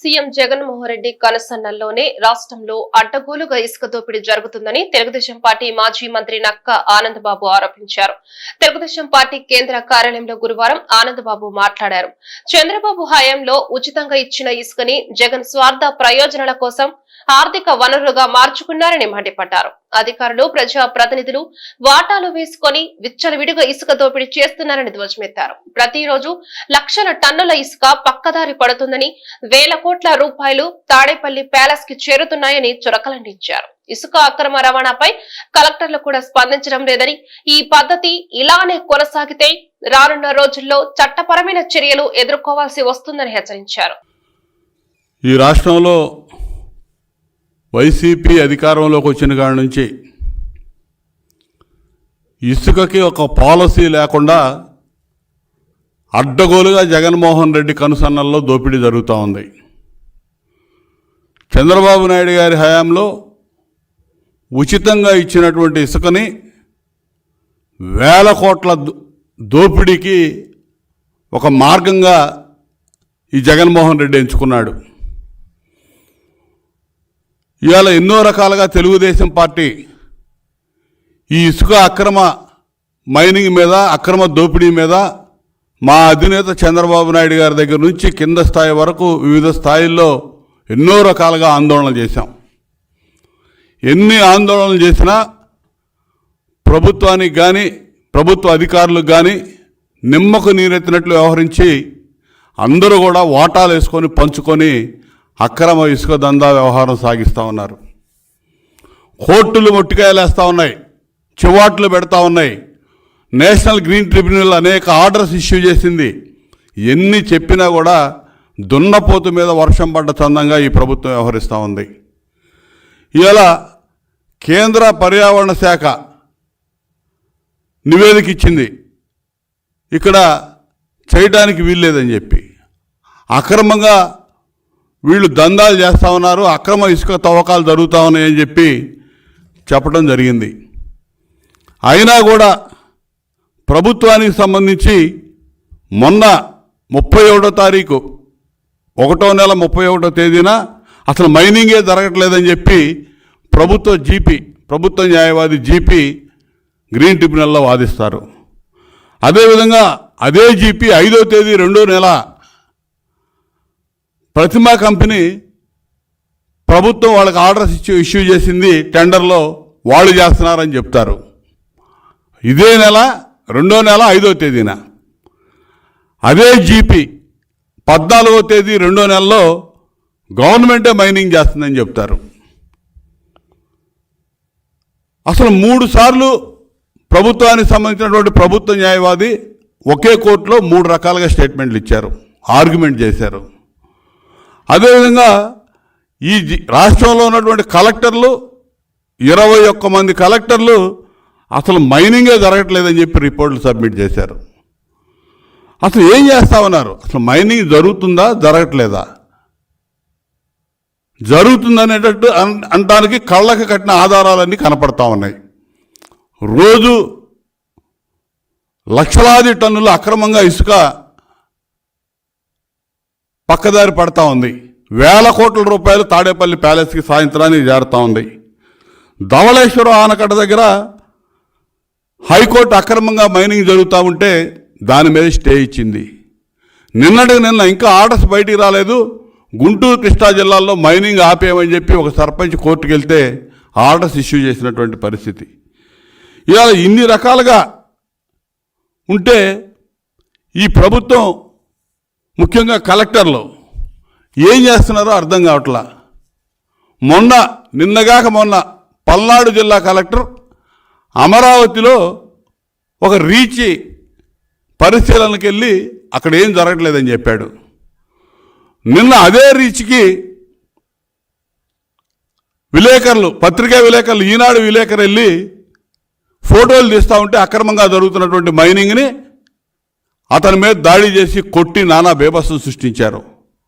CM Jaganmohan Reddy కనసన్నల్లోనే రాష్ట్రంలో అడ్డగోలుగా ఇసుక దోపిడీ జరుగుతుందని తెలుగుదేశం పార్టీ మాజీ మంత్రి నక్క ఆనందబాబు ఆరోపించారు. తెలుగుదేశం పార్టీ కేంద్ర కార్యాలయంలో గురువారం ఆనందబాబు మాట్లాడారు. చంద్రబాబు హయాంలో ఉచితంగా ఇచ్చిన ఇసుకని జగన్ స్వార్థ ప్రయోజనాల కోసం ఆర్థిక వనరులుగా మార్చుకున్నారని మండిపడ్డారు. అధికారులు ప్రజా ప్రతినిధులు వాటాలు వేసుకొని విచ్చలవిడిగా ఇసుక దోపిడీ చేస్తున్నారని ధ్వజమెత్తారు. ప్రతిరోజు లక్షల టన్నుల ఇసుక పక్కదారి పడుతుందని వేల కోట్ల రూపాయలు తాడేపల్లి ప్యాలెస్కి చేరుతున్నాయని చురకలంటించారు ఇసుక అక్రమ రవాణాపై కలెక్టర్లు కూడా స్పందించడం లేదని ఈ పద్ధతి ఇలానే కొనసాగితే రానున్న రోజుల్లో చట్టపరమైన చర్యలు ఎదుర్కోవాల్సి వస్తుందని హెచ్చరించారు. ఈ రాష్ట్రంలో వైసీపీ అధికారంలోకి వచ్చిన కాడి నుంచి ఇసుకకి ఒక పాలసీ లేకుండా అడ్డగోలుగా జగన్మోహన్ రెడ్డి కనుసన్నల్లో దోపిడీ జరుగుతూ ఉంది. చంద్రబాబు నాయుడు గారి హయాంలో ఉచితంగా ఇచ్చినటువంటి ఇసుకని వేల కోట్ల దోపిడీకి ఒక మార్గంగా ఈ జగన్మోహన్ రెడ్డి ఎంచుకున్నాడు. ఇవాళ ఎన్నో రకాలుగా తెలుగుదేశం పార్టీ ఈ ఇసుక అక్రమ మైనింగ్ మీద అక్రమ దోపిడీ మీద మా అధినేత చంద్రబాబు నాయుడు గారి దగ్గర నుంచి కింద స్థాయి వరకు వివిధ స్థాయిల్లో ఎన్నో రకాలుగా ఆందోళనలు చేశాం. ఎన్ని ఆందోళనలు చేసినా ప్రభుత్వానికి కానీ ప్రభుత్వ అధికారులకు కానీ నిమ్మకు నీరెత్తినట్లు వ్యవహరించి అందరూ కూడా వాటాలు వేసుకొని పంచుకొని అక్రమ ఇసుక దందా వ్యవహారం సాగిస్తూ ఉన్నారు. కోర్టులు మొట్టికాయలేస్తూ ఉన్నాయి. చివాట్లు పెడతా ఉన్నాయి. నేషనల్ గ్రీన్ ట్రిబ్యునల్ అనేక ఆర్డర్స్ ఇష్యూ చేసింది. ఎన్ని చెప్పినా కూడా దున్నపోతు మీద వర్షం పడ్డ చందంగా ఈ ప్రభుత్వం వ్యవహరిస్తూ ఉంది. ఇలా కేంద్ర పర్యావరణ శాఖ నివేదిక ఇచ్చింది. ఇక్కడ చేయడానికి వీల్లేదని చెప్పి. అక్రమంగా వీళ్ళు దందాలు చేస్తూ ఉన్నారు అక్రమ ఇసుక తవ్వకాలు జరుగుతూ ఉన్నాయని చెప్పి చెప్పడం జరిగింది. అయినా కూడా ప్రభుత్వానికి సంబంధించి మొన్న ముప్పై ఒకటో తారీఖు ఒకటో నెల ముప్పై ఒకటో తేదీన అసలు మైనింగే జరగట్లేదని చెప్పి ప్రభుత్వ జీపీ ప్రభుత్వ న్యాయవాది జీపీ గ్రీన్ ట్రిబ్యునల్లో వాదిస్తారు. అదేవిధంగా అదే జీపీ ఐదో తేదీ రెండో నెల ప్రతిమా కంపెనీ ప్రభుత్వం వాళ్ళకి ఆర్డర్స్ ఇచ్చి ఇష్యూ చేసింది టెండర్లో వాళ్ళు చేస్తున్నారని చెప్తారు. ఇదే నెల రెండో నెల ఐదో తేదీన. అదే జీపీ పద్నాలుగో తేదీ రెండో నెలలో గవర్నమెంటే మైనింగ్ చేస్తుందని చెప్తారు. అసలు మూడు సార్లు ప్రభుత్వానికి సంబంధించినటువంటి ప్రభుత్వ న్యాయవాది ఒకే కోర్టులో మూడు రకాలుగా స్టేట్మెంట్లు ఇచ్చారు ఆర్గ్యుమెంట్ చేశారు. అదేవిధంగా ఈ రాష్ట్రంలో ఉన్నటువంటి కలెక్టర్లు ఇరవై ఒక్క మంది కలెక్టర్లు అసలు మైనింగే జరగట్లేదని చెప్పి రిపోర్ట్లు సబ్మిట్ చేశారు. అసలు ఏం చేస్తా ఉన్నారు అసలు మైనింగ్ జరుగుతుందా జరగట్లేదా? జరుగుతుందనేటట్టు అన్- అనటానికి కళ్ళకి కట్టిన ఆధారాలన్నీ కనపడతా ఉన్నాయి. రోజు లక్షలాది టన్నులు అక్రమంగా ఇసుక పక్కదారి పడతా ఉంది. వేల కోట్ల రూపాయలు తాడేపల్లి ప్యాలెస్కి సాయంత్రానికి చేరుతూ ఉంది. ధవళేశ్వరం ఆనకట్ట దగ్గర హైకోర్టు అక్రమంగా మైనింగ్ జరుగుతూ ఉంటే దాని మీద స్టే ఇచ్చింది. నిన్నటికి నిన్న ఇంకా ఆర్డర్స్ బయటికి రాలేదు. గుంటూరు కృష్ణా జిల్లాలో మైనింగ్ ఆపేయమని చెప్పి ఒక సర్పంచ్ కోర్టుకు వెళ్తే ఆర్డర్స్ ఇష్యూ చేసినటువంటి పరిస్థితి. ఇలా ఇన్ని రకాలుగా ఉంటే ఈ ప్రభుత్వం ముఖ్యంగా కలెక్టర్లు ఏం చేస్తున్నారో అర్థం కావట్లా. మొన్న నిన్నగాక మొన్న పల్నాడు జిల్లా కలెక్టర్ అమరావతిలో ఒక రీచి పరిశీలనకి వెళ్ళి అక్కడ ఏం జరగట్లేదని చెప్పాడు. నిన్న అదే రీచ్కి విలేకరులు పత్రికా విలేకరులు ఈనాడు విలేకరు వెళ్ళి ఫోటోలు తీస్తూ ఉంటే అక్రమంగా జరుగుతున్నటువంటి మైనింగ్ని అతని మీద దాడి చేసి కొట్టి నానా బేబస్సు సృష్టించారు.